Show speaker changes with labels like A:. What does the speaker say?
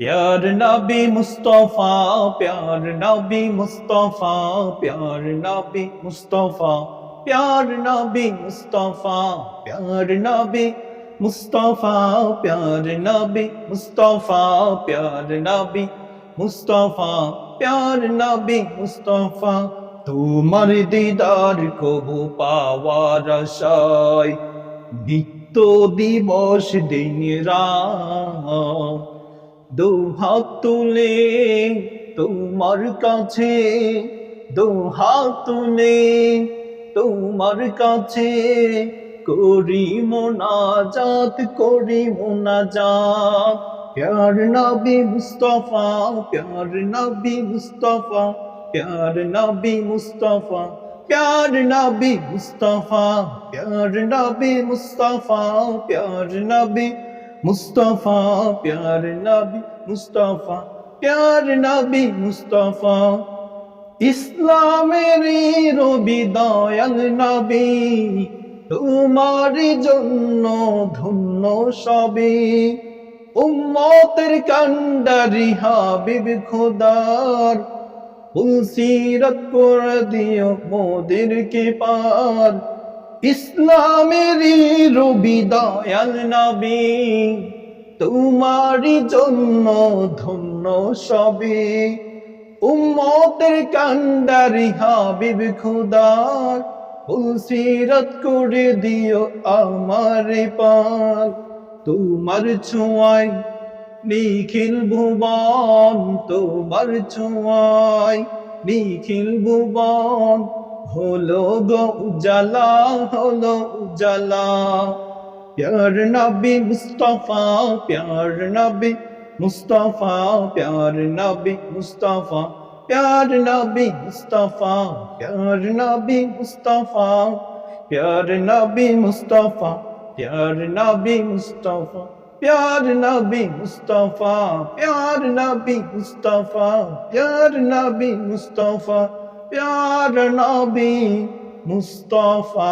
A: प्यार नबी मुस्तफा प्यार नबी मुस्तफा प्यार नबी मुस्तफा प्यार नबी मुस्तफा प्यार नबी मुस्तफा प्यार नबी मुस्तफा प्यार नबी मुस्तफा प्यार नबी मुस्तफा তোমার দিদার কবু পাওয়ার আশায় নিত্য দিবস দিন রাত দু হাত তুলে তোমার কাছে, দু হাত তুলে তোমার কাছে করি মোনাজাত করি মোনাজাত। প্যার নবী মুস্তফা, প্যার নবী মুস্তফা, প্যার নবী মুস্তফা, প্যার নবী মুস্তফা, প্যার নবী মুস্তফা, প্যার নবী মুস্তফা, প্যার নবী, মুস্তফা, প্যার নবী, মুস্তফা। ইসলামের রবি, দয়াল নবী তোমার জন্য ধন্য সবে উম্মতের কান্ডারি হাবিব খোদার ফুলসিরত করে দিও মোদেরকে পার ইসলামেরই রবি দয়াল নবী, তোমারই জন্য ধন্য সবে উম্মতের কান্ডারি হাবিব খুদার ফুলসিরত করে দিও আমার পাল তোমার ছোঁয়ায় নিখিল ভুবন, তোমার ছোঁয়ায় নিখিল ভুবন হলো গো উজালা হলো উজালা প্যার নবী মুস্তফা প্যার নবী মুস্তফা প্যার নবী মুস্তফা প্যার নবী মুস্তফা প্যার নবী মুস্তফা প্যার নবী মুস্তফা প্যার নবী মুস্তফা प्यार नबी मुस्तफ़ा प्यार नबी मुस्तफ़ा प्यार नबी मुस्तफ़ा प्यार नबी मुस्तफ़ा